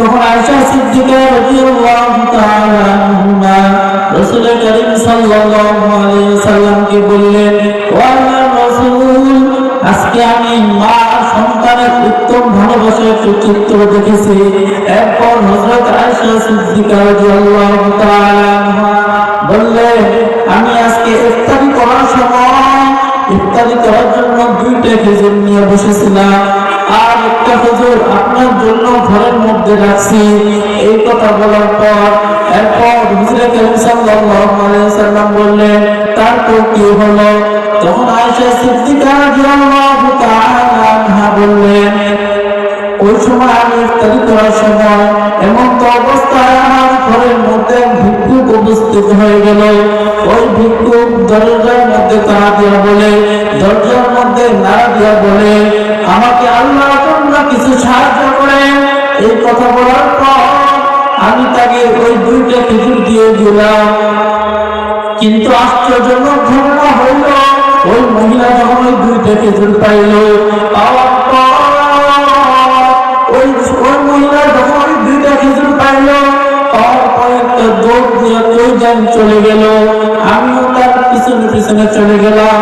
তখন আয়েশা সিদ্দিকা রাদিয়াল্লাহু তাআলা আনহা রাসূল করিম সাল্লাল্লাহু আলাইহি সাল্লামকে বললেন, ও আল্লাহর রাসূল, আজকে আমি মা সন্তানের উত্তম ভালোবাসার চিত্র দেখেছি। এরপর হযরত আয়েশা সিদ্দিকা রাদিয়াল্লাহু তাআলা আনহা বললেন, আমি আজকে ইফতারি করার সময়, ইফতারি করার জন্য দুইটা খেজুর নিয়ে বসেছিলাম। আর একটা খেজুর আপনার জন্য ঘরের মধ্যে রাখছি। এই কথা বলার পর এরপর হুজুরে করিম সাল্লাল্লাহু আলাইহি সাল্লাম বললেন, তারপর কি হলো? তখন আয়েশা সিদ্দিকা রাদিয়াল্লাহু তাআলা আনহা বললেন, ওই সময় আমি ইফতারি করার সময় এমন তো অবস্থায় আমার ঘরের মধ্যে ভিক্ষুক উপস্থিত হয়ে গেল। ওই ভিক্ষুক দরজার মধ্যে তারা দিয়া বলে দরজার মধ্যে নাড়া দিয়া বলে, আমাকে আল্লাহ তোমরা কিছু সাহায্য করে। এই কথা বলার পর আমি তাকে ওই দুইটা খেজুর দিয়ে দিলাম। কিন্তু আশ্চর্যজনক ঘটনা হইল, ওই মহিলা যখন ওই দুইটা খেজুর পাইল ওই ওই মহিলা যখন ওই দুইটা খেজুর পাইল একটা দৌড় দিয়ে চলে গেল। আমিও তার পিছনে পিছনে চলে গেলাম।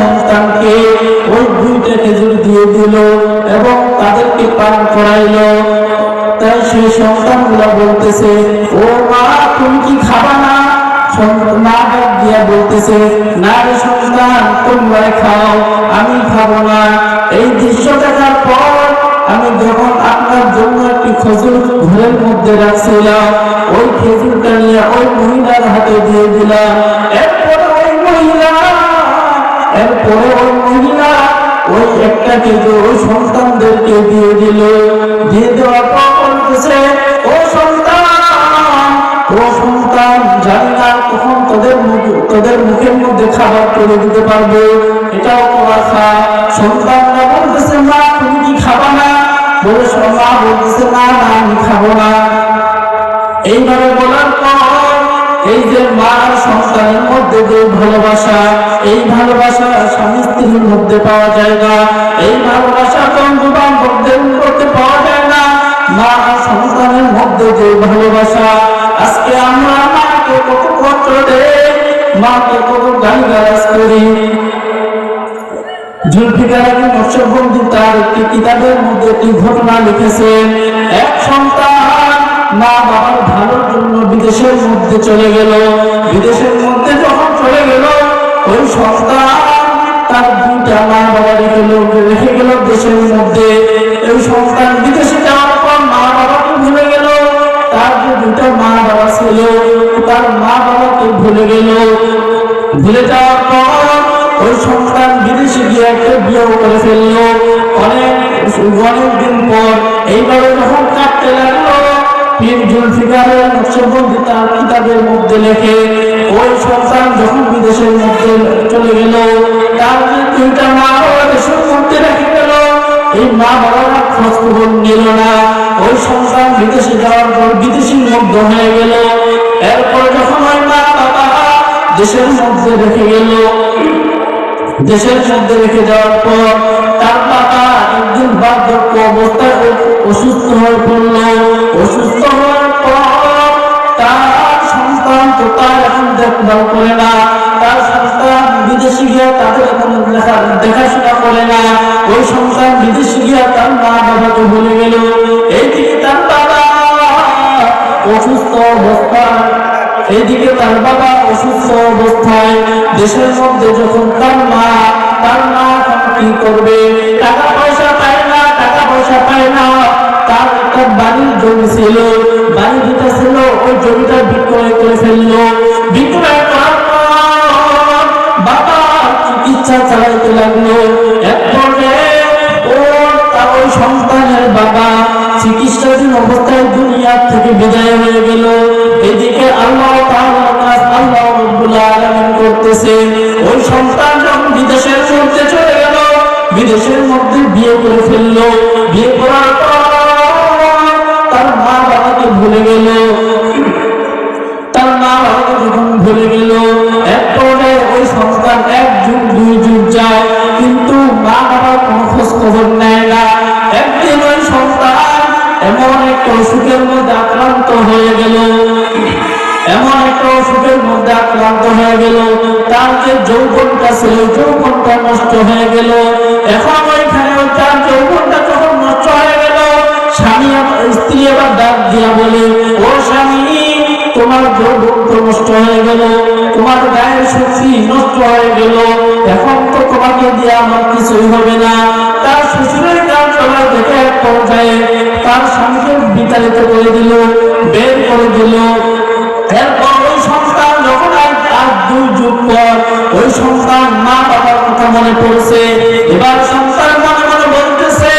সন্তানকে ওই দুইটা খেজুর দিয়ে দিল এবং তাদেরকে পান করাইলো। তাই সেই সন্তানগুলো বলতেছে, ও মা, তুমি কি খাবা না? না দিয়া বলতেছে, না রে সন্তান তোমরা খাও, আমি খাব না। এই দৃশ্য দেখার পর আমি যখন আপনার জন্য একটি খেজুর ঘরের মধ্যে রাখছিলাম, ওই খেজুরটা নিয়ে ওই মহিলার হাতে দিয়ে দিলাম। এরপরে ওই মহিলা ওই একটা খেজুর ওই সন্তানদেরকে দিয়ে দিল। দিয়ে দেওয়ার পর বলতেছে, ও সন্তান ও সন্তান, জানি না কখন তোদের মুখ, তোদের মুখের মধ্যে খাবার তুলে দিতে পারব। এটাও তোরা খা সন্তানরা বলতেছে মা তুমি কি খাবা না? বলে মা বলতেছে, না না, আমি খাব না। এইভাবে বলার পর এই যে মা আর সন্তানের মধ্যে যে ভালোবাসা, এই ভালোবাসা যে ভালোবাসা, আজকে আমরা মাকে কত কষ্ট দেই মাকে কত গালি গালাজ করি। বিদেশের মধ্যে চলে গেল। চলে গেল, ওই সন্তান তার দুইটা মা বাবা রেখে রেখে গেল দেশের মধ্যে। ওই সন্তান মা বাবা ছিল, তার মা বাবাকে ভুলে গেল। ভুলে যাওয়ার পর ওই সন্তান বিদেশে গিয়ে একটা বিয়ে করে ফেলল। অনেক অনেক দিন পর এইভাবে যখন কাটতে লাগল পীর জুলফিকারের নকশবন্দি তার কিতাবের মধ্যে লেখে, ওই সন্তান যখন বিদেশের মধ্যে চলে গেল, তার যে দুইটা মা বাবা দেশের মধ্যে রেখে গেল, এই মা বাবারা খোঁজ খবর নিল না। ওই সন্তান বিদেশে যাওয়ার পর বিদেশির মধ্যে হয়ে গেল। এরপর যখন ওই মা বাবা দেশের মধ্যে রেখে গেল, দেশের মধ্যে রেখে যাওয়ার পর তার বাবা একদিন বার্ধক্য অবস্থায় অসুস্থ হয়ে পড়ল। অসুস্থ হওয়ার পর তার সন্তান তো তার এখন দেখভাল করে না, তার সন্তান বিদেশে গিয়ে তাদের এখন দেখাশোনা করে না। ওই সন্তান বিদেশে গিয়ে তার মা বাবাকে ভুলে গেল এইদিকে তার অসুস্থ অবস্থায় এইদিকে তার বাবা অসুস্থ অবস্থায়, দেশের মধ্যে যখন তার মা তার মা কি করবে? টাকা পয়সা পায় না, টাকা পয়সা পায় না। তার একটা বাড়ির জমি ছিল, বাড়ি যেটা ছিল, ওই জমিটা বিক্রয় করে ফেলল। বিক্রয় করার পর বাবা চিকিৎসা চালাইতে লাগল। এক পর্যায়ে ও তার ওই সন্তানের বাবা চিকিৎসাধীন অবস্থায় দুনিয়া থেকে বিদায় হয়ে গেল। এদিকে আল্লাহ আল্লাহ করতেছে। ওই সন্তান যখন বিদেশের মধ্যে চলে গেল, বিদেশের মধ্যে বিয়ে করে ফেলল। বিয়ে করার পর তার মা বাবাকে ভুলে গেল। তার মা বাবাকে যখন ভুলে গেল, এক পর্যায়ে ওই সন্তান এক যুগ, দুই যুগ যায়, কিন্তু মা বাবার কোনো খোঁজ খবর নেয় না। একটা অসুখের মধ্যে আক্রান্ত হয়ে গেল। এমন একটা অসুখের মধ্যে আক্রান্ত হয়ে গেল। তার যে যৌবনটা ছিল যৌবনটা নষ্ট হয়ে গেল। এখন ওইখানে ওই তার যৌবনটা যখন নষ্ট হয়ে গেল, স্বামী স্ত্রী আবার ডাক দিয়া বলে, ও স্বামী, তোমার যৌবন নষ্ট হয়ে গেল। তোমার গায়ের শক্তি নষ্ট হয়ে গেল। এখন তো তোমাকে দিয়ে আমার কিছুই হবে না। তার শ্বশুরের কাজ চলা দেখে এক পর্যায়ে তার স্বামীকে বিতাড়িত করে দিল, বের করে দিল। এরপর ওই সন্তান যখন আর দুই যুগ পর ওই সন্তান মা বাবার কথা মনে পড়ছে, এবার সন্তান মনে মনে বলতেছে,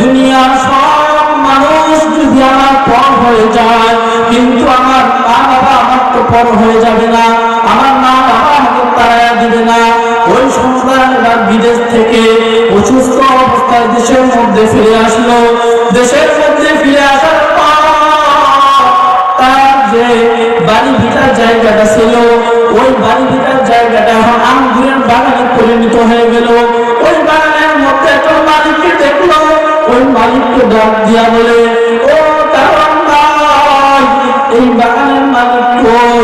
দুনিয়ার সব মানুষ যদি আমার পর হয়ে যায়, কিন্তু আমার মা বাবা আমার তো পর হয়ে যাবে না। বাগানে হয়ে গেল। ওই বাগানের মধ্যে একটা মালিককে দেখল। ওই মালিককে ডাক দিয়া বলে, ও কারণ এই বাগানের মালিক কই?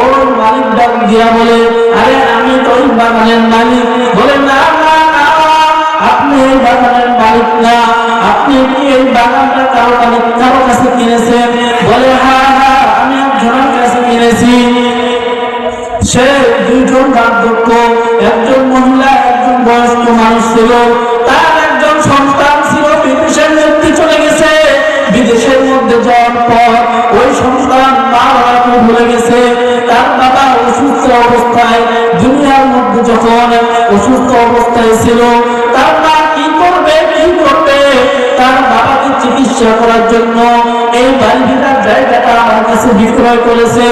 ওই মালিক ডাক দিয়া বলে, আরে আমি তো ওই বাগানের মালিক। বলে, না না আপনি এই বাগানের মালিক না। আপনি কি এই বাগানটা কারও মালিক, কারও কাছে কিনেছেন? বলে হ্যাঁ হ্যাঁ আমি একজনের কাছে কিনেছি। সে দুইজন বার্ধক্য, একজন মহিলা বয়স্ক মানুষ ছিল, তার একজন সন্তান ছিল বিদেশের মধ্যে চলে গেছে। বিদেশের মধ্যে যাওয়ার পর ওই সন্তান মা বাবাকে ভুলে গেছে। তার বাবা অসুস্থ অবস্থায়, দুনিয়ার মধ্যে যখন অসুস্থ অবস্থায় ছিল, তার মা কি করবে কি করবে? তার বাবাকে চিকিৎসা করার জন্য এই বাড়ি ভিটার জায়গাটা আমার কাছে বিক্রয় করেছে।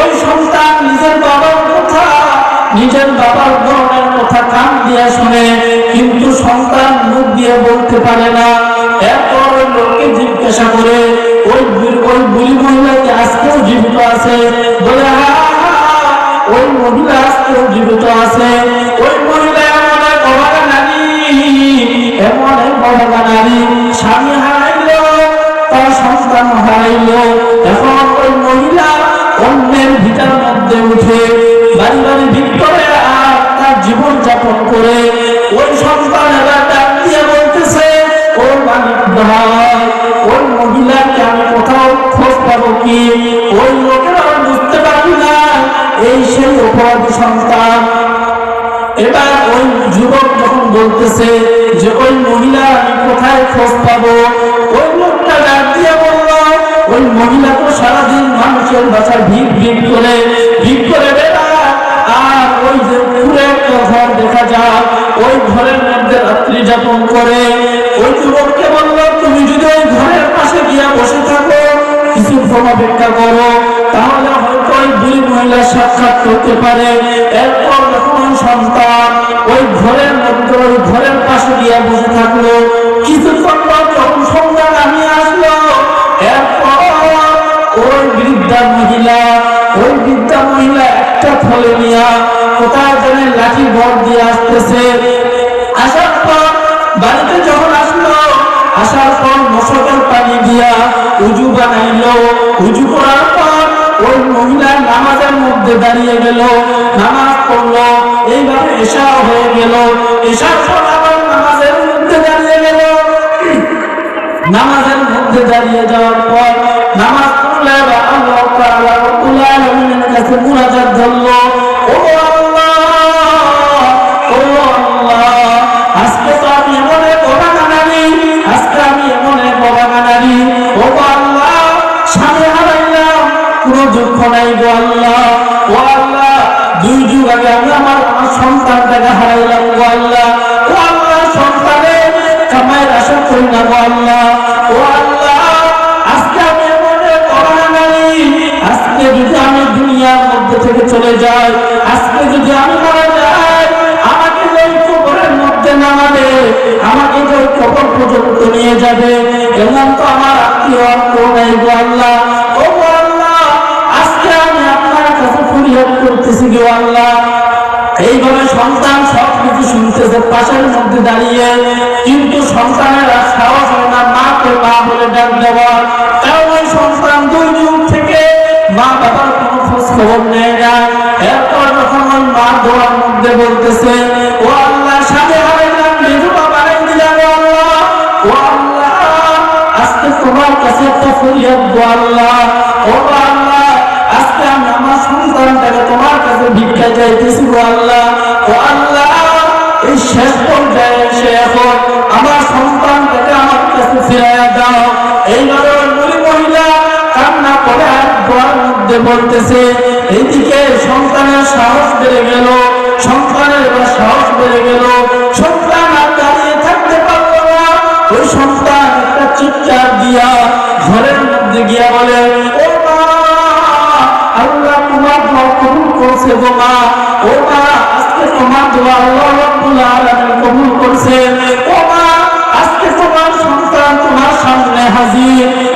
ওই সন্তান নিজের বাবার কথা, নিজের বাবার কথা কান দিয়ে শুনে, কিন্তু সন্তান মুখ দিয়ে বলতে পারে না। এরপর লোককে জিজ্ঞাসা করে, ওই ওই বুড়ি মহিলাকে আজকেও জীবিত আছে? বলে ওই মহিলা আজকেও জীবিত আছে। ওই মহিলা এমন এক অভাগা নারী, এমন এক অভাগা নারী। স্বামী হারাইলো, তার সন্তান হারাইলো। এখন ওই মহিলা অন্যের ভিটার মধ্যে উঠে, বাড়ি বাড়ি ভিক্টরে আর তার জীবন যাপন করে ওই সন্তান এবার ডাক দিয়ে বলতেছে মালিক ওই মহিলাকে আমি কোথাও খোঁজ পাবো কি? ওই লোকেরা বুঝতে পারি না। এই সেই অপরাধী সন্তান। এবার ওই যুবক যখন বলতেছে যে, ওই মহিলা আমি কোথায় খোঁজ পাবো? ওই লোকটা ডাক দিয়ে বলল, ওই মহিলা তো সারাদিন মানুষের বাসার ভিড় ভিড় করে ভিড় করে ঘর দেখা যায় ওই ঘরের মধ্যে রাত্রি যাপন করে। ওই যুবককে বলল, তুমি যদি ওই ঘরের পাশে গিয়া বসে থাকো কিছুক্ষণ অপেক্ষা করো। তাহলে হয়তো ওই দুই মহিলা সাক্ষাৎ করতে পারে। এরপর যখন সন্তান ওই ঘরের মধ্যে, ওই ঘরের পাশে গিয়া বসে থাকল। কিছুক্ষণ পর যখন সন্ধ্যা নামিয়ে আসলো, এরপর ওই বৃদ্ধা মহিলা, ওই বৃদ্ধা মহিলা একটা ফলে নিয়া কোথায় যেন লাঠি ভর দিয়ে আসতেছে। আসার পর বাড়িতে যখন আসলো, আসার পর মশকের পানি দিয়া উজু বানাইলো। উজু করার পর ওই মহিলা নামাজের মধ্যে দাঁড়িয়ে গেল। নামাজ পড়ল। এইভাবে এশা হয়ে গেল। এশার পর আবার নামাজের মধ্যে দাঁড়িয়ে গেল। নামাজের মধ্যে দাঁড়িয়ে যাওয়ার পর নামাজ পড়লে আল্লাহ তাআলা রব্বুল আলামিনের কাছে মুনাজাত ধরলো। যুগ আগে আমি আমার আমার সন্তানটাকে হারাইলাম গো আল্লাহ। ও আল্লাহ সন্তানের কামাইয়ের আশা করি না গো আল্লাহ। ও আল্লাহ, আজকে আমি এক অবাগা নারী আজকে যদি আমি দুনিয়ার মধ্যে থেকে চলে যাই, আজকে যদি আমি মারা যাই, আমাকে ওই কবরের মধ্যে নামাবে, আমাকে ওই কবর পর্যন্ত নিয়ে যাবে, এমন তো আমার আত্মীয় কেউ নাই গো আল্লাহ। করতেছি গো আল্লাহ, এইভাবে সন্তান সব কিছু শুনতেছে পাশের মধ্যে দাঁড়িয়ে, কিন্তু সন্তানের সাহস হয় না, মাকে মা বলে ডাক দেওয়া। কারণ ওই সন্তান দুই যুগ থেকে মা বাবার কোনো খোঁজ খবর নেয় না। এরপর যখন ওই মা দোয়ার মধ্যে বলতেছে, ও আল্লাহ, সাথে হারাইলাম বিধবা বানাই দিলাম আল্লাহ। ও আল্লাহ, আজকে তোমার কাছে একটা ফরিয়াদ আল্লাহ। ও গো আল্লাহ। ও আল্লাহ, এই শেষ পর্যায়ে এসে এখন আমার সন্তানটাকে আমার কাছে ফিরাইয়া দাও। এইভাবে ওই মহিলা কান্না করে আর দোয়ার মধ্যে বলতেছে এইদিকে সন্তানের সাহস বেড়ে গেল, সন্তানের এবার সাহস বেড়ে গেল। সন্তান আর দাঁড়িয়ে থাকতে পারল না। ওই সন্তান একটা চিৎকার দিয়া ঘরের মধ্যে গিয়া বলে বলছে বোমা। ও মা আজকে তোমার দোয়া আল্লাহ রাব্বুল আলামিন কবুল করছে। ও মা আজকে তোমার সন্তান তোমার সামনে হাজির।